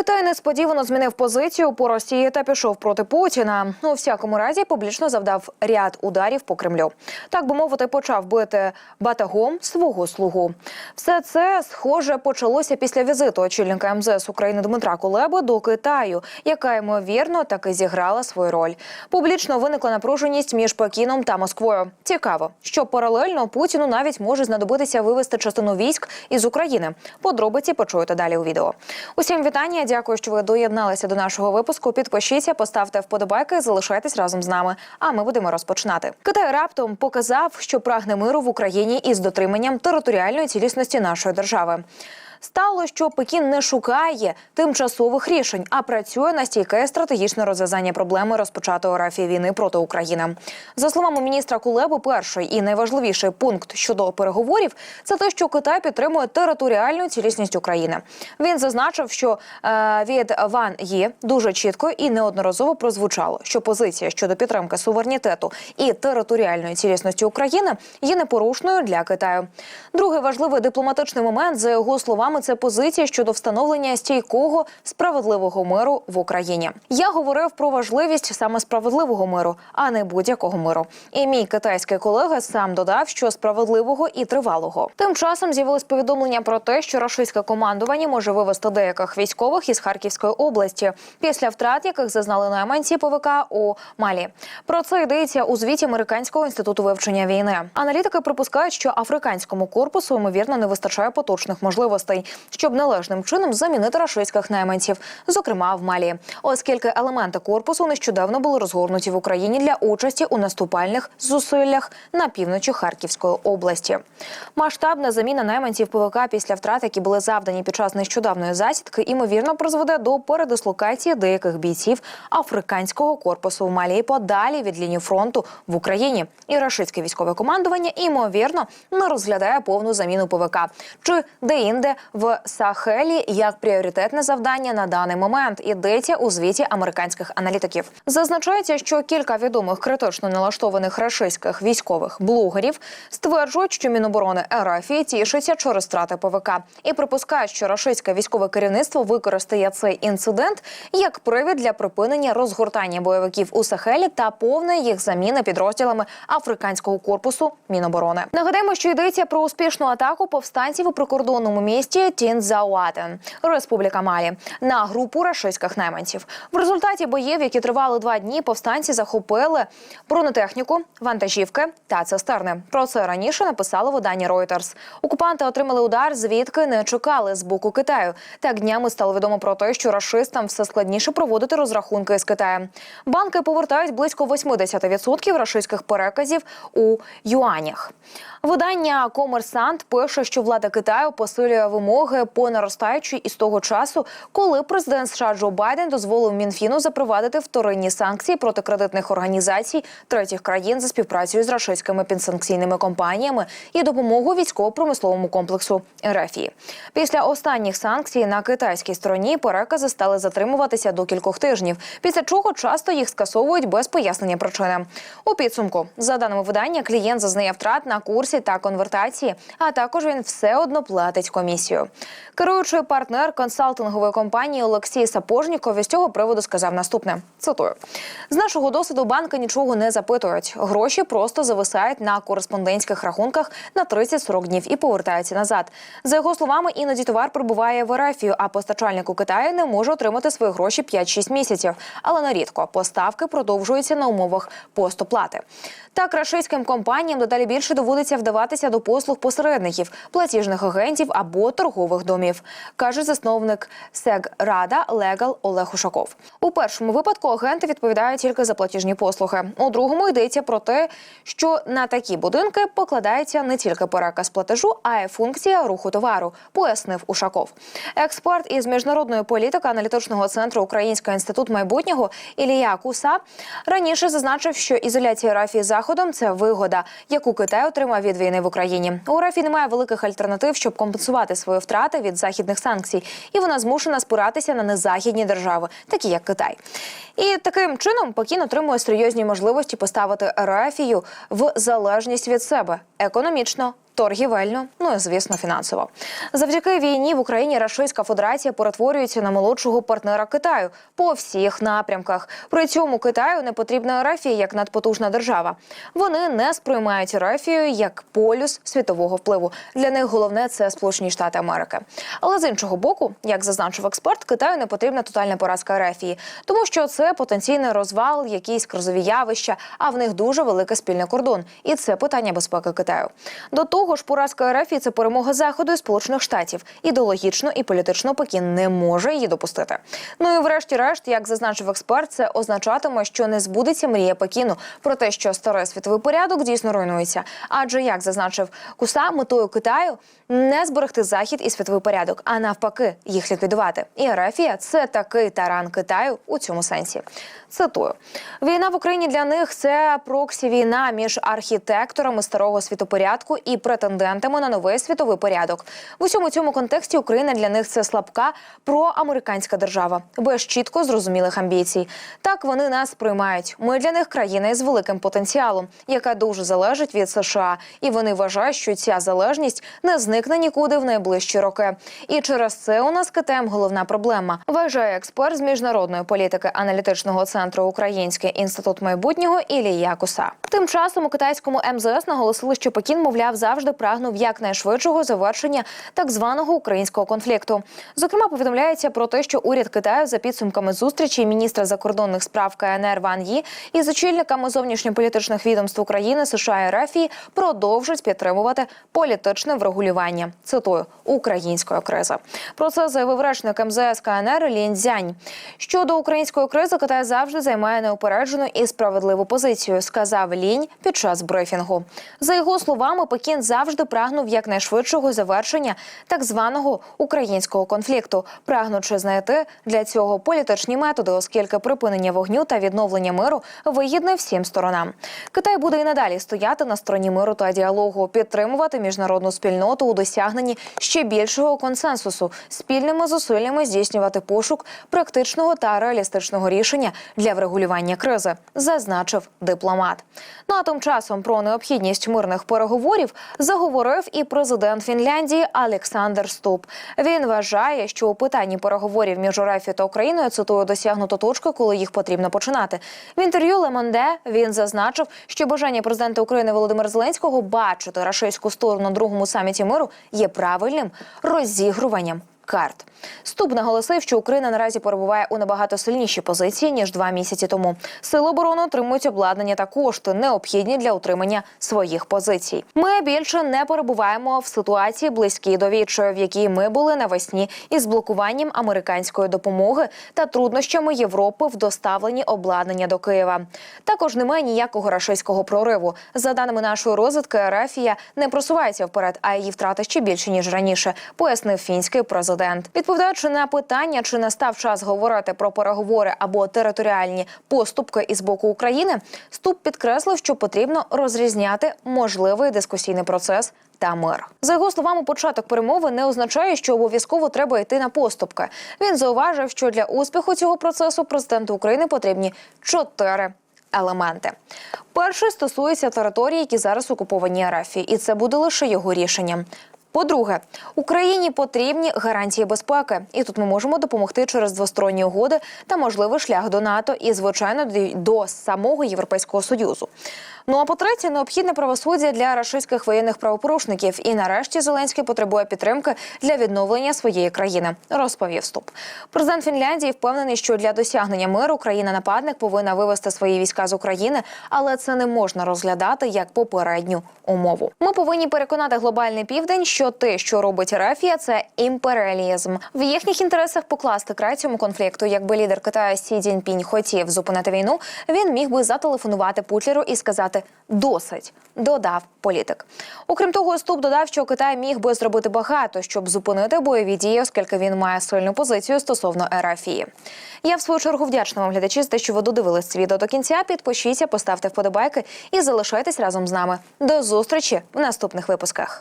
Китай несподівано змінив позицію по Росії та пішов проти Путіна. У всякому разі публічно завдав ряд ударів по Кремлю. Так би мовити, почав бити батагом свого слугу. Все це схоже почалося після візиту очільника МЗС України Дмитра Кулеби до Китаю, яка ймовірно таки зіграла свою роль. Публічно виникла напруженість між Пекіном та Москвою. Цікаво, що паралельно Путіну навіть може знадобитися вивести частину військ із України. Подробиці почуєте далі у відео. Усім вітання. Дякую, що ви доєдналися до нашого випуску. Підпишіться, поставте вподобайки, залишайтесь разом з нами. А ми будемо розпочинати. Китай раптом показав, що прагне миру в Україні із дотриманням територіальної цілісності нашої держави. Стало, що Пекін не шукає тимчасових рішень, а працює на стійке стратегічне розв'язання проблеми розпочатої рафії війни проти України. За словами міністра Кулеби, перший і найважливіший пункт щодо переговорів це те, що Китай підтримує територіальну цілісність України. Він зазначив, що е, від Ван Є дуже чітко і неодноразово прозвучало, що позиція щодо підтримки суверенітету і територіальної цілісності України є непорушною для Китаю. Другий важливий дипломатичний момент, за його словами, це позиція щодо встановлення стійкого справедливого миру в Україні. Я говорив про важливість саме справедливого миру, а не будь-якого миру. І мій китайський колега сам додав, що справедливого і тривалого. Тим часом з'явилось повідомлення про те, що рашистське командування може вивести деяких військових із Харківської області, після втрат яких зазнали найманці ПВК у Малі. Про це йдеться у звіті Американського інституту вивчення війни. Аналітики припускають, що африканському корпусу ймовірно не вистачає поточних можливостей, щоб належним чином замінити рашистських найманців, зокрема в Малі, оскільки елементи корпусу нещодавно були розгорнуті в Україні для участі у наступальних зусиллях на півночі Харківської області. Масштабна заміна найманців ПВК після втрат, які були завдані під час нещодавної засідки, імовірно призведе до передислокації деяких бійців африканського корпусу в Малі подалі від лінії фронту в Україні. І рашистське військове командування імовірно не розглядає повну заміну ПВК чи де-інде в Сахелі як пріоритетне завдання на даний момент. Ідеться у звіті американських аналітиків. Зазначається, що кілька відомих критично налаштованих рашистських військових блогерів стверджують, що Міноборони РФ тішиться через втрати ПВК і припускають, що рашистське військове керівництво використає цей інцидент як привід для припинення розгортання бойовиків у Сахелі та повної їх заміни підрозділами африканського корпусу Міноборони. Нагадаємо, що йдеться про успішну атаку повстанців у прикордонному місті Тінзауатен, Республіка Малі, на групу рашистських найманців. В результаті боїв, які тривали два дні, повстанці захопили бронетехніку, вантажівки та цистерни. Про це раніше написали видання Reuters. Окупанти отримали удар, звідки не чекали з боку Китаю. Так днями стало відомо про те, що рашистам все складніше проводити розрахунки з Китаєм. Банки повертають близько 80% рашистських переказів у юанях. Видання Комерсант пише, що влада Китаю посилює вимоги по наростаючій із того часу, коли президент США Джо Байден дозволив Мінфіну запровадити вторинні санкції проти кредитних організацій третіх країн за співпрацею з рашистськими підсанкційними компаніями і допомогу військово-промисловому комплексу РФІ. Після останніх санкцій на китайській стороні перекази стали затримуватися до кількох тижнів, після чого часто їх скасовують без пояснення причини. У підсумку, за даними видання, клієнт зазнає втрат на курсі та конвертації, а також він все одно платить комісію. Керуючий партнер консалтингової компанії Олексій Сапожніков із цього приводу сказав наступне: цитую: з нашого досвіду банки нічого не запитують. Гроші просто зависають на кореспондентських рахунках на 30-40 днів і повертаються назад. За його словами, іноді товар прибуває в Ерефію, а постачальник у Китаї не може отримати свої гроші 5-6 місяців. Але нарідко поставки продовжуються на умовах постоплати. Так рашистським компаніям дедалі більше доводиться вдаватися до послуг посередників, платіжних агентів або торгових домів, каже засновник Сеграда Легал Олег Ушаков. У першому випадку агенти відповідають тільки за платіжні послуги. У другому йдеться про те, що на такі будинки покладається не тільки переказ платежу, а й функція руху товару, пояснив Ушаков. Експерт із міжнародної політики аналітичного центру Український інститут майбутнього Ілія Куса раніше зазначив, що ізоляція рафії заходом це вигода, яку Китай отримав від війни в Україні. У рафі немає великих альтернатив, щоб компенсувати свої втрати від західних санкцій, і вона змушена спиратися на незахідні держави, такі як Китай. І таким чином Пекін отримує серйозні можливості поставити Рафію в залежність від себе економічно. Торгівельно, ну і звісно, фінансово. Завдяки війні в Україні Рашистська Федерація перетворюється на молодшого партнера Китаю по всіх напрямках. При цьому Китаю не потрібна Рафія як надпотужна держава. Вони не сприймають Рафію як полюс світового впливу. Для них головне це Сполучені Штати Америки. Але з іншого боку, як зазначив експерт, Китаю не потрібна тотальна поразка Рафії, тому що це потенційний розвал, якісь кризові явища, а в них дуже великий спільний кордон, і це питання безпеки Китаю. До того ж, поразка РФ – це перемога заходу і сполучених штатів. Ідеологічно і політично Пекін не може її допустити. Ну і врешті-решт, як зазначив експерт, це означатиме, що не збудеться мрія Пекіну про те, що старий світовий порядок дійсно руйнується. Адже як зазначив Куса, метою Китаю не зберегти захід і світовий порядок, а навпаки, їх ліквідувати. І Арафія це такий таран Китаю у цьому сенсі. Цитую: війна в Україні для них це проксі війна між архітекторами старого світопорядку і претендентами на новий світовий порядок. В усьому цьому контексті Україна для них це слабка проамериканська держава без чітко зрозумілих амбіцій. Так вони нас приймають. Ми для них країна із великим потенціалом, яка дуже залежить від США, і вони вважають, що ця залежність не зникне нікуди в найближчі роки. І через це у нас з Китаєм головна проблема. Вважає експерт з міжнародної політики аналітичного центру Український інститут майбутнього Ілія Куса. Тим часом у китайському МЗС наголосили, що Пекін, мовляв, завжди прагнув якнайшвидшого завершення так званого українського конфлікту. Зокрема, повідомляється про те, що уряд Китаю за підсумками зустрічі міністра закордонних справ КНР Ван Ї із очільниками зовнішньополітичних відомств України США і РФ продовжить підтримувати політичне врегулювання. Цитую української кризи. Про це заявив речник МЗС КНР Лін Цзянь. Щодо української кризи, Китай завжди займає неупереджену і справедливу позицію, сказав Лінь під час брифінгу. За його словами, Пекін завжди прагнув якнайшвидшого завершення так званого українського конфлікту, прагнучи знайти для цього політичні методи, оскільки припинення вогню та відновлення миру вигідне всім сторонам. Китай буде і надалі стояти на стороні миру та діалогу, підтримувати міжнародну спільноту у досягненні ще більшого консенсусу, спільними зусиллями здійснювати пошук практичного та реалістичного рішення для врегулювання кризи, зазначив дипломат. Ну а тим часом про необхідність мирних переговорів заговорив і президент Фінляндії Олександр Ступ. Він вважає, що у питанні переговорів між РФ та Україною цитую досягнуто точку, коли їх потрібно починати. В інтерв'ю Лемонде він зазначив, що бажання президента України Володимира Зеленського бачити рашистську сторону на другому саміті миру є правильним розігруванням карт. Ступ наголосив, що Україна наразі перебуває у набагато сильнішій позиції ніж два місяці тому. Сили оборони отримують обладнання та кошти, необхідні для утримання своїх позицій. Ми більше не перебуваємо в ситуації близькій до відчаю, в якій ми були навесні із блокуванням американської допомоги та труднощами Європи в доставленні обладнання до Києва. Також немає ніякого рашистського прориву. За даними нашої розвідки, Рафія не просувається вперед, а її втрати ще більше ніж раніше, пояснив фінський президент. Відповідаючи на питання, чи настав час говорити про переговори або територіальні поступки із боку України, Ступ підкреслив, що потрібно розрізняти можливий дискусійний процес. Та мир за його словами, початок перемови не означає, що обов'язково треба йти на поступки. Він зауважив, що для успіху цього процесу президенту України потрібні чотири елементи. Перший стосується території, які зараз окуповані РФ, і це буде лише його рішенням. По-друге, Україні потрібні гарантії безпеки, і тут ми можемо допомогти через двосторонні угоди та можливий шлях до НАТО і, звичайно, до самого Європейського союзу. Ну а по-третє, необхідне правосуддя для рашистських воєнних правопорушників. І нарешті Зеленський потребує підтримки для відновлення своєї країни. Розповів Ступ. Президент Фінляндії впевнений, що для досягнення миру країна-нападник повинна вивести свої війська з України, але це не можна розглядати як попередню умову. Ми повинні переконати глобальний південь, що те, що робить Рафія, це імперіалізм. В їхніх інтересах покласти край цьому конфлікту. Якби лідер Китаю Сі Цзіньпінь хотів зупинити війну, він міг би зателефонувати Путлеру і сказати досить. Додав політик. Окрім того, Ступ додав, що Китай міг би зробити багато, щоб зупинити бойові дії, оскільки він має сильну позицію стосовно ерафії. Я в свою чергу вдячна вам глядачі за те, що ви додивились це відео до кінця. Підпишіться, поставте вподобайки і залишайтесь разом з нами. До зустрічі в наступних випусках.